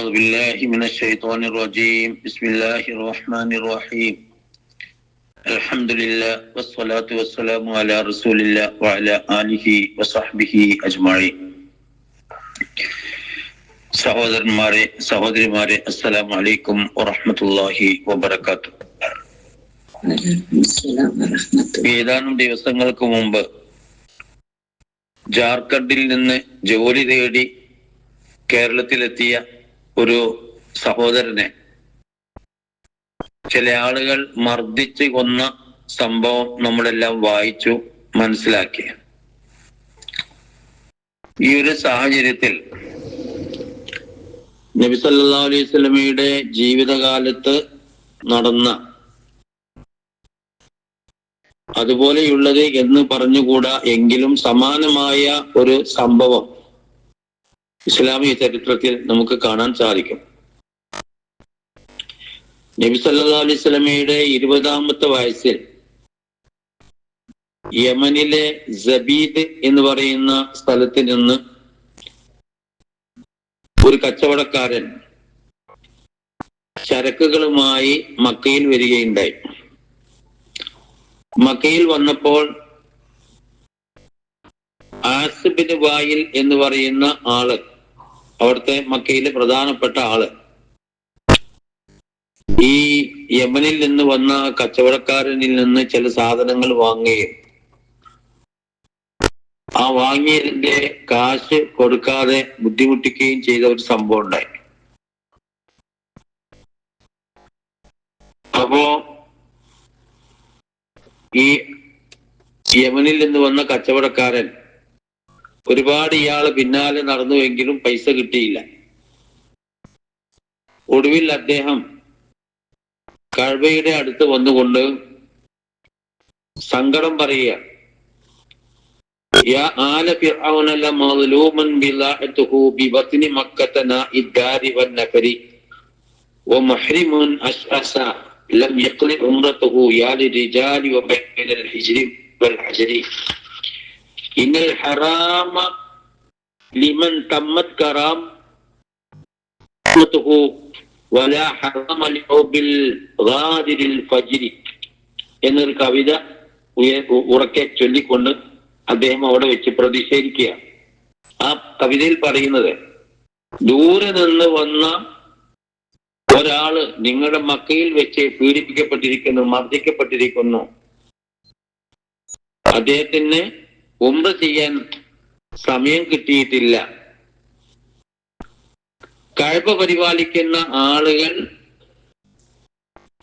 أعوذ بالله من الشيطان الرجيم بسم الله الرحمن الرحيم الحمد لله والصلاة والسلام على رسول الله وعلى آله وصحبه أجمعين സഹോദരന്മാരെ സഹോദരിമാരെ അസ്സലാമു അലൈക്കും വറഹ്മത്തുള്ളാഹി വബറകാത്തു വലൈക്കും അസ്സലാം വറഹ്മത്തുള്ളാഹി. ഏതാനും ദിവസങ്ങൾക്ക് മുമ്പ് ജാർഖണ്ഡിൽ നിന്ന് ജോലി തേടി കേരളത്തിലെത്തിയ ഒരു സഹോദരനെ. ചില ആളുകൾ മർദ്ദിച്ച് കൊന്ന സംഭവം നമ്മളെല്ലാം വായിച്ചു മനസ്സിലാക്കി. ഈ ഒരു സാഹചര്യത്തിൽ നബി അലൈഹി സ്വലമിയുടെ ജീവിതകാലത്ത് നടന്ന അതുപോലെയുള്ളത് എന്ന് പറഞ്ഞുകൂടാ എങ്കിലും സമാനമായ ഒരു സംഭവം. ഇസ്ലാമിക ചരിത്രത്തിൽ നമുക്ക് കാണാൻ സാധിക്കും. നബി സല്ലാ അലൈഹി ഇരുപതാമത്തെ വയസ്സിൽ യമനിലെ ജബീദ് എന്ന് പറയുന്ന സ്ഥലത്ത് നിന്ന് ഒരു കച്ചവടക്കാരൻ ചരക്കുകളുമായി മക്കയിൽ വരികയുണ്ടായി. മക്കയിൽ വന്നപ്പോൾ ആസിബിന് വായിൽ എന്ന് പറയുന്ന ആൾ അവിടുത്തെ മക്കയിലെ പ്രധാനപ്പെട്ട ആൾ. ഈ യമനിൽ നിന്ന് വന്ന കച്ചവടക്കാരനിൽ നിന്ന് ചില സാധനങ്ങൾ വാങ്ങുകയും ആ വാങ്ങിയതിന്റെ കാശ് കൊടുക്കാതെ ബുദ്ധിമുട്ടിക്കുകയും ചെയ്ത ഒരു സംഭവം ഉണ്ടായി. അപ്പോ ഈ യമനിൽ നിന്ന് വന്ന കച്ചവടക്കാരൻ ഒരുപാട് ഇയാള് പിന്നാലെ നടന്നുവെങ്കിലും പൈസ കിട്ടിയില്ല ഒടുവിൽ അദ്ദേഹം കഴവയുടെ അടുത്ത് വന്നുകൊണ്ട് സങ്കടം പറയുക يا آل فرعون لمظلوما بلاعته ببطن مكة ناء الدار والنفر ومحرم أشأس لم يقل عمرته يا للرجال وبين الحجر والحجر ഇന്നൽ ഹറാമ ലിമൻ തമ്മത് കറാം വലാ ഹറാമ ലിഹുബിൽ ഗാദിരിൽ ഫജ്രി എന്നൊരു കവിത ഉറക്കെ ചൊല്ലിക്കൊണ്ട് അദ്ദേഹം അവിടെ വെച്ച് പ്രതിഷേധിക്കുക ആ കവിതയിൽ പറയുന്നത് ദൂരെ നിന്ന് വന്ന ഒരാൾ നിങ്ങളുടെ മക്കയിൽ വെച്ച് പീഡിപ്പിക്കപ്പെട്ടിരിക്കുന്നു മർദ്ദിക്കപ്പെട്ടിരിക്കുന്നു. അദ്ദേഹത്തിന് ഉംറ ചെയ്യാൻ സമയം കിട്ടിയിട്ടില്ല. കഴപ്പ പരിപാലിക്കുന്ന ആളുകൾ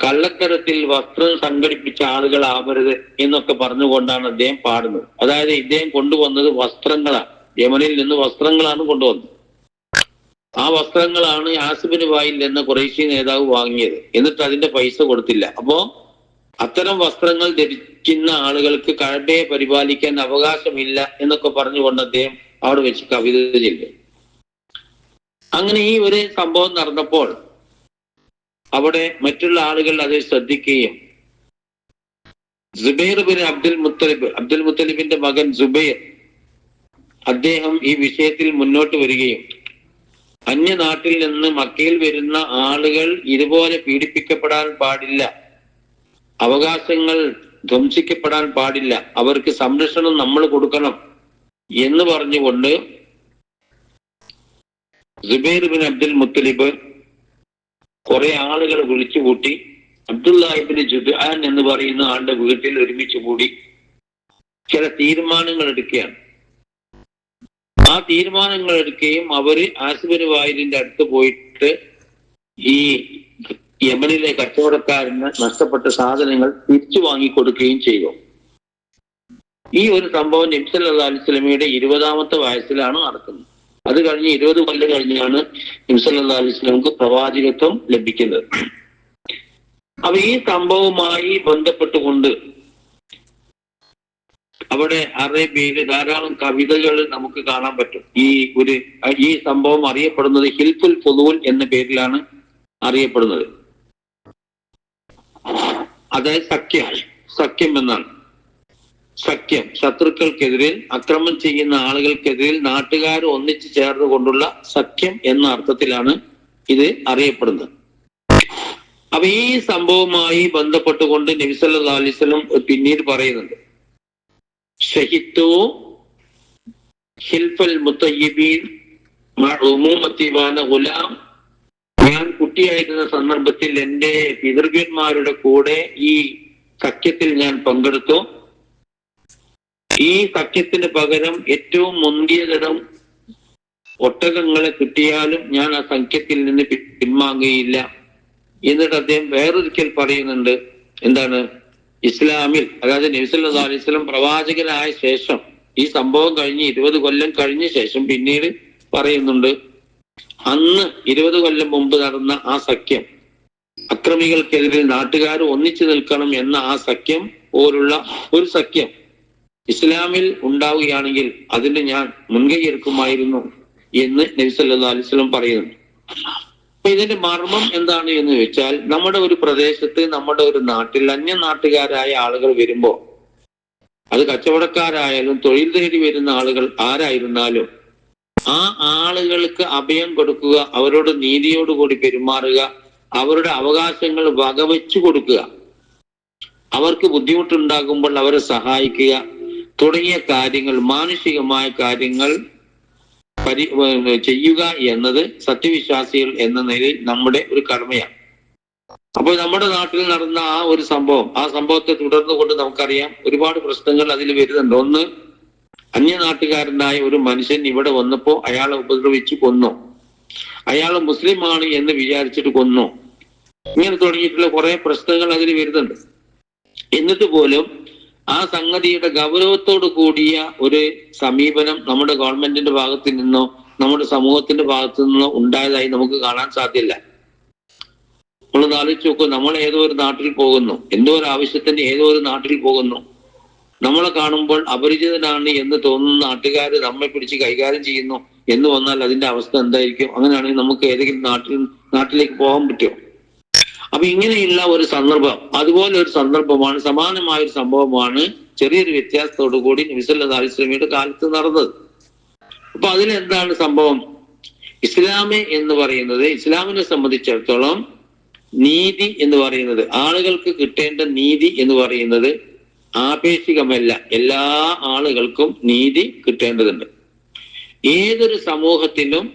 കള്ളക്കരത്തിൽ വസ്ത്രം സംഘടിപ്പിച്ച ആളുകളാവരുത് എന്നൊക്കെ പറഞ്ഞുകൊണ്ടാണ് അദ്ദേഹം പാടുന്നത്. അതായത് ഇദ്ദേഹം കൊണ്ടുവന്നത് വസ്ത്രങ്ങളാണ്. യമനിൽ നിന്ന് വസ്ത്രങ്ങളാണ് കൊണ്ടുവന്നത്. ആ വസ്ത്രങ്ങളാണ് ആസിബിന് വായിൽ എന്ന കുറേശ്ശി നേതാവ് വാങ്ങിയത്. എന്നിട്ട് അതിന്റെ പൈസ കൊടുത്തില്ല. അപ്പോ അത്തരം വസ്ത്രങ്ങൾ ധരിക്കുന്ന ആളുകൾക്ക് കഴബയെ പരിപാലിക്കാൻ അവകാശമില്ല എന്നൊക്കെ പറഞ്ഞുകൊണ്ട് അദ്ദേഹം അവിടെ വെച്ച് കവിത ചെയ്തു. അങ്ങനെ ഈ ഒരു സംഭവം നടന്നപ്പോൾ അവിടെ മറ്റുള്ള ആളുകൾ അത് ശ്രദ്ധിക്കുകയും Zubair bin Abdul Muttalib Abdul മുത്തലിബിന്റെ മകൻ സുബൈർ അദ്ദേഹം ഈ വിഷയത്തിൽ മുന്നോട്ട് വരികയും അന്യനാട്ടിൽ നിന്ന് മക്കയിൽ വരുന്ന ആളുകൾ ഇതുപോലെ പീഡിപ്പിക്കപ്പെടാൻ പാടില്ല അവകാശങ്ങൾ ധ്വംസിക്കപ്പെടാൻ പാടില്ല. അവർക്ക് സംരക്ഷണം നമ്മൾ കൊടുക്കണം എന്ന് പറഞ്ഞുകൊണ്ട് ബിൻ അബ്ദുൽ മുത്തലിബ് കുറെ ആളുകൾ വിളിച്ചുകൂട്ടി അബ്ദുല്ലാഹിബിന് ജുദാൻ എന്ന് പറയുന്ന ആളുടെ വീട്ടിൽ ഒരുമിച്ച് കൂടി ചില തീരുമാനങ്ങൾ എടുക്കുകയാണ്. ആ തീരുമാനങ്ങൾ എടുക്കുകയും അവർ ആസിബിന് വായിലിന്റെ അടുത്ത് പോയിട്ട് ഈ യമനിലെ കച്ചവടക്കാരന് നഷ്ടപ്പെട്ട സാധനങ്ങൾ തിരിച്ചു വാങ്ങിക്കൊടുക്കുകയും ചെയ്തു. ഈ ഒരു സംഭവം നബ്സല്ലാ അലിസ്ലമിയുടെ ഇരുപതാമത്തെ വയസ്സിലാണ് നടക്കുന്നത്. അത് കഴിഞ്ഞ് ഇരുപത് കൊല്ലം കഴിഞ്ഞാണ് നബ്സല്ലാ അലിസ്ലമിക്ക് പ്രവാചകത്വം ലഭിക്കുന്നത്. അപ്പൊ ഈ സംഭവവുമായി ബന്ധപ്പെട്ടുകൊണ്ട് അവിടെ അറേബ്യയിൽ ധാരാളം കവിതകൾ നമുക്ക് കാണാൻ പറ്റും. ഈ ഒരു ഈ സംഭവം അറിയപ്പെടുന്നത് ഹിൽഫുൽ ഫുദൂൽ എന്ന പേരിലാണ് അറിയപ്പെടുന്നത്. അതായത് സഖ്യം. സഖ്യം എന്നാണ്. സഖ്യം. ശത്രുക്കൾക്കെതിരെ അക്രമം ചെയ്യുന്ന ആളുകൾക്കെതിരെ നാട്ടുകാർ ഒന്നിച്ചു ചേർന്നുകൊണ്ടുള്ള സഖ്യം എന്ന അർത്ഥത്തിലാണ് ഇത് അറിയപ്പെടുന്നത്. അപ്പൊ ഈ സംഭവവുമായി ബന്ധപ്പെട്ടുകൊണ്ട് നബിസല്ലാ അലൈവലം പിന്നീട് പറയുന്നുണ്ട്. ഷഹിത്തു ഹിൽഫൽ മുത്തയ്യിബീൻ മഅ കുട്ടിയായിരുന്ന സന്ദർഭത്തിൽ എന്റെ പിതൃകന്മാരുടെ കൂടെ ഈ സഖ്യത്തിൽ ഞാൻ പങ്കെടുത്തു. ഈ സഖ്യത്തിന് പകരം ഏറ്റവും മുന്തിയ തരം ഒട്ടകങ്ങളെ കിട്ടിയാലും ഞാൻ ആ സഖ്യത്തിൽ നിന്ന് പിൻവാങ്ങുകയില്ല. എന്നിട്ട് അദ്ദേഹം വേറൊരിക്കൽ പറയുന്നുണ്ട്. എന്താണ്? ഇസ്ലാമിൽ അതായത് നബിസല്ലാ അലൈഹി സ്വലം പ്രവാചകനായ ശേഷം ഈ സംഭവം കഴിഞ്ഞ് ഇരുപത് കൊല്ലം കഴിഞ്ഞ ശേഷം പിന്നീട് പറയുന്നുണ്ട്. അന്ന് ഇരുപത് കൊല്ലം മുമ്പ് നടന്ന ആ സഖ്യം. അക്രമികൾക്കെതിരെ നാട്ടുകാർ ഒന്നിച്ചു നിൽക്കണം എന്ന ആ സഖ്യം പോലുള്ള ഒരു സഖ്യം ഇസ്ലാമിൽ ഉണ്ടാവുകയാണെങ്കിൽ അതിന് ഞാൻ മുൻകൈ എടുക്കുമായിരുന്നു എന്ന് നബി സല്ലല്ലാഹു അലൈഹി വസല്ലം പറയുന്നുണ്ട് അപ്പൊ ഇതിന്റെ മർമ്മം എന്താണ് എന്ന് ചോദിച്ചാൽ നമ്മുടെ ഒരു പ്രദേശത്ത് നമ്മുടെ ഒരു നാട്ടിൽ അന്യ നാട്ടുകാരായ ആളുകൾ വരുമ്പോ അത് കച്ചവടക്കാരായാലും തൊഴിൽ തേടി വരുന്ന ആളുകൾ ആരായിരുന്നാലും ആ ആളുകൾക്ക് അഭയം കൊടുക്കുക അവരോട് നീതിയോടുകൂടി പെരുമാറുക അവരുടെ അവകാശങ്ങൾ വകവെച്ചു കൊടുക്കുക. അവർക്ക് ബുദ്ധിമുട്ടുണ്ടാകുമ്പോൾ അവരെ സഹായിക്കുക. തുടങ്ങിയ കാര്യങ്ങൾ മാനുഷികമായ കാര്യങ്ങൾ പരി ചെയ്യുക എന്നത് സത്യവിശ്വാസികൾ എന്ന നിലയിൽ നമ്മുടെ ഒരു കടമയാണ്. അപ്പോൾ നമ്മുടെ നാട്ടിൽ നടന്ന ആ ഒരു സംഭവം ആ സംഭവത്തെ തുടർന്നുകൊണ്ട് നമുക്കറിയാം ഒരുപാട് പ്രശ്നങ്ങൾ അതിൽ വരുന്നുണ്ട്. ഒന്ന് അന്യനാട്ടുകാരനായ ഒരു മനുഷ്യൻ ഇവിടെ വന്നപ്പോ അയാളെ ഉപദ്രവിച്ചു കൊന്നു. അയാൾ മുസ്ലിമാണ് എന്ന് വിചാരിച്ചിട്ട് കൊന്നു. ഇങ്ങനെ തുടങ്ങിയിട്ടുള്ള കുറെ പ്രശ്നങ്ങൾ അതിന് വരുന്നുണ്ട്. എന്നിട്ട് പോലും ആ സംഗതിയുടെ ഗൗരവത്തോടു കൂടിയ ഒരു സമീപനം നമ്മുടെ ഗവൺമെന്റിന്റെ ഭാഗത്ത് നിന്നോ നമ്മുടെ സമൂഹത്തിന്റെ ഭാഗത്തു നിന്നോ ഉണ്ടായതായി നമുക്ക് കാണാൻ സാധ്യല്ല. നമ്മളൊന്ന് ആലോചിച്ച് നോക്കൂ നമ്മൾ ഏതോ ഒരു നാട്ടിൽ പോകുന്നു. എന്തോ ഒരു ആവശ്യത്തിന് ഏതോ ഒരു നാട്ടിൽ പോകുന്നു. നമ്മളെ കാണുമ്പോൾ അപരിചിതനാണ് എന്ന് തോന്നുന്ന നാട്ടുകാർ നമ്മെ പിടിച്ച് കൈകാര്യം ചെയ്യുന്നു എന്ന് വന്നാൽ അതിന്റെ അവസ്ഥ എന്തായിരിക്കും? അങ്ങനെയാണെങ്കിൽ നമുക്ക് ഏതെങ്കിലും നാട്ടിൽ നാട്ടിലേക്ക് പോകാൻ പറ്റുമോ? അപ്പൊ ഇങ്ങനെയുള്ള ഒരു സന്ദർഭം അതുപോലെ ഒരു സന്ദർഭമാണ് സമാനമായ ഒരു സംഭവമാണ് ചെറിയൊരു വ്യത്യാസത്തോടു കൂടി നബിസല്ലാ കാലത്ത് നടന്നത്. അപ്പൊ അതിലെന്താണ് സംഭവം? ഇസ്ലാമ് എന്ന് പറയുന്നത് ഇസ്ലാമിനെ സംബന്ധിച്ചിടത്തോളം നീതി എന്ന് പറയുന്നത് ആളുകൾക്ക് കിട്ടേണ്ട നീതി എന്ന് പറയുന്നത് ആപേക്ഷികമല്ല. എല്ലാ ആളുകൾക്കും നീതി കിട്ടേണ്ടതുണ്ട്. ഏതൊരു സമൂഹത്തിലും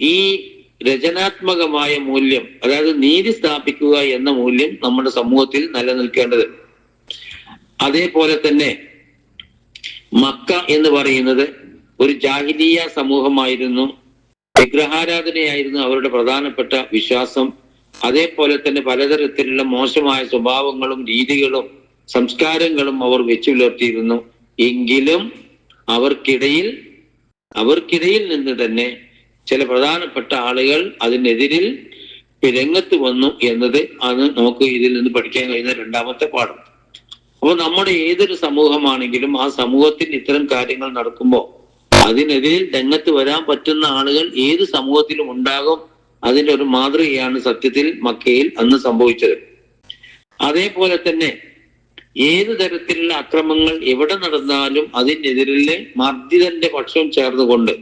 ഈ രചനാത്മകമായ മൂല്യം അതായത് നീതി സ്ഥാപിക്കുക എന്ന മൂല്യം നമ്മുടെ സമൂഹത്തിൽ നിലനിൽക്കേണ്ടത്. അതേപോലെ തന്നെ മക്ക എന്ന് പറയുന്നത് ഒരു ജാഹിലീയ സമൂഹമായിരുന്നു. വിഗ്രഹാരാധനയായിരുന്നു അവരുടെ പ്രധാനപ്പെട്ട വിശ്വാസം. അതേപോലെ തന്നെ പലതരത്തിലുള്ള മോശമായ സ്വഭാവങ്ങളും രീതികളും സംസ്കാരങ്ങളും അവർ വെച്ചു പുലർത്തിയിരുന്നു എങ്കിലും അവർക്കിടയിൽ അവർക്കിടയിൽ നിന്ന് തന്നെ ചില പ്രധാനപ്പെട്ട ആളുകൾ അതിനെതിരിൽ രംഗത്ത് വന്നു എന്നത് ആണ് നമുക്ക് ഇതിൽ നിന്ന് പഠിക്കാൻ കഴിയുന്ന രണ്ടാമത്തെ പാഠം. അപ്പോൾ നമ്മുടെ ഏതൊരു സമൂഹമാണെങ്കിലും ആ സമൂഹത്തിൽ ഇത്തരം കാര്യങ്ങൾ നടക്കുമ്പോൾ അതിനെതിരിൽ രംഗത്ത് വരാൻ പറ്റുന്ന ആളുകൾ ഏത് സമൂഹത്തിലും ഉണ്ടാകും അതിന്റെ ഒരു മാതൃകയാണ് സത്യത്തിൽ മക്കയിൽ അന്ന് സംഭവിച്ചത്. അതേപോലെ തന്നെ ഏത് തരത്തിലുള്ള അക്രമങ്ങൾ എവിടെ നടന്നാലും അതിനെതിരെ മർദ്ദിതന്റെ പക്ഷം ചേർന്നുകൊണ്ട്.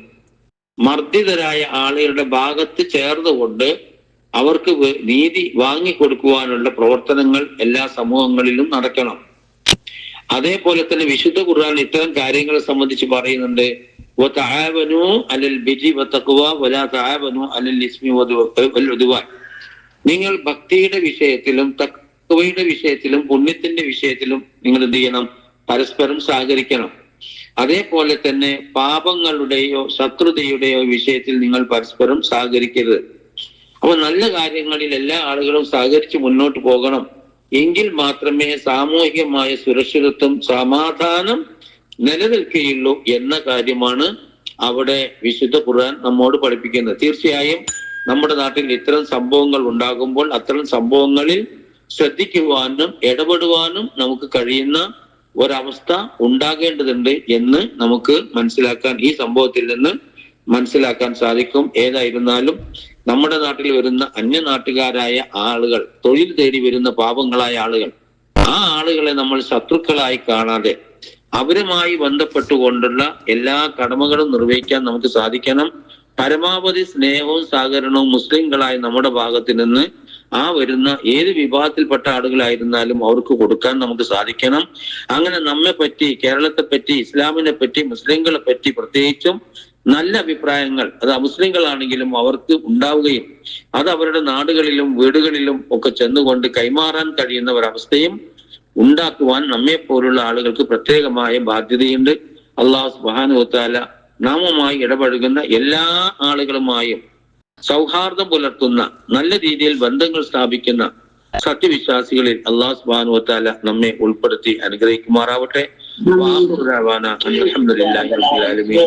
മർദ്ദിതരായ ആളുകളുടെ ഭാഗത്ത് ചേർന്നുകൊണ്ട് അവർക്ക് നീതി വാങ്ങിക്കൊടുക്കുവാനുള്ള പ്രവർത്തനങ്ങൾ എല്ലാ സമൂഹങ്ങളിലും നടക്കണം. അതേപോലെ തന്നെ വിശുദ്ധ ഖുർആൻ ഇത്തരം കാര്യങ്ങളെ സംബന്ധിച്ച് പറയുന്നുണ്ട്. നിങ്ങൾ ഭക്തിയുടെ വിഷയത്തിലും തക്വയുടെ വിഷയത്തിലും പുണ്യത്തിന്റെ വിഷയത്തിലും നിങ്ങൾ എന്ത് ചെയ്യണം? പരസ്പരം സഹകരിക്കണം. അതേപോലെ തന്നെ പാപങ്ങളുടെയോ ശത്രുതയുടെയോ വിഷയത്തിൽ നിങ്ങൾ പരസ്പരം സഹകരിക്കരുത്. അപ്പൊ നല്ല കാര്യങ്ങളിൽ എല്ലാ ആളുകളും സഹകരിച്ച് മുന്നോട്ട് പോകണം. എങ്കിൽ മാത്രമേ സാമൂഹികമായ സുരക്ഷിതത്വം സമാധാനം നിലനിൽക്കുകയുള്ളൂ എന്ന കാര്യമാണ് അവിടെ വിശുദ്ധ ഖുർആൻ നമ്മോട് പഠിപ്പിക്കുന്നത്. തീർച്ചയായും നമ്മുടെ നാട്ടിൽ ഇത്തരം സംഭവങ്ങൾ ഉണ്ടാകുമ്പോൾ അത്തരം സംഭവങ്ങളിൽ ശ്രദ്ധിക്കുവാനും ഇടപെടുവാനും നമുക്ക് കഴിയുന്ന ഒരവസ്ഥ ഉണ്ടാകേണ്ടതുണ്ട് എന്ന് നമുക്ക് മനസ്സിലാക്കാൻ ഈ സംഭവത്തിൽ നിന്ന് മനസ്സിലാക്കാൻ സാധിക്കും. ഏതായിരുന്നാലും നമ്മുടെ നാട്ടിൽ വരുന്ന അന്യ നാട്ടുകാരായ ആളുകൾ തൊഴിൽ തേടി വരുന്ന പാപങ്ങളായ ആളുകൾ ആ ആളുകളെ നമ്മൾ ശത്രുക്കളായി കാണാതെ അവരുമായി ബന്ധപ്പെട്ടുകൊണ്ടുള്ള എല്ലാ കടമകളും നിർവഹിക്കാൻ നമുക്ക് സാധിക്കണം. പരമാവധി സ്നേഹവും സഹകരണവും മുസ്ലിങ്ങളായി നമ്മുടെ ഭാഗത്ത് നിന്ന് ആ വരുന്ന ഏത് വിഭാഗത്തിൽപ്പെട്ട ആളുകളായിരുന്നാലും അവർക്ക് കൊടുക്കാൻ നമുക്ക് സാധിക്കണം. അങ്ങനെ നമ്മെ പറ്റി കേരളത്തെ പറ്റി ഇസ്ലാമിനെ പറ്റി മുസ്ലിങ്ങളെ പറ്റി പ്രത്യേകിച്ചും നല്ല അഭിപ്രായങ്ങൾ അത് മുസ്ലിങ്ങളാണെങ്കിലും അവർക്ക് ഉണ്ടാവുകയും അത് അവരുടെ നാടുകളിലും വീടുകളിലും ഒക്കെ ചെന്നുകൊണ്ട് കൈമാറാൻ കഴിയുന്ന ഒരവസ്ഥയും ഉണ്ടാക്കുവാൻ നമ്മെ പോലുള്ള ആളുകൾക്ക് പ്രത്യേകമായ ബാധ്യതയുണ്ട്. അള്ളാഹു സുബാനുവത്താല നാമുമായി ഇടപഴകുന്ന എല്ലാ ആളുകളുമായും സൗഹാർദ്ദം പുലർത്തുന്ന നല്ല രീതിയിൽ ബന്ധങ്ങൾ സ്ഥാപിക്കുന്ന സത്യവിശ്വാസികളിൽ അള്ളാഹു സുബാനുവത്താല നമ്മെ ഉൾപ്പെടുത്തി അനുഗ്രഹിക്കുമാറാവട്ടെ. അസ്സാം അലഹമുല്ലാഹി റബ്ബിൽ ആലമീൻ.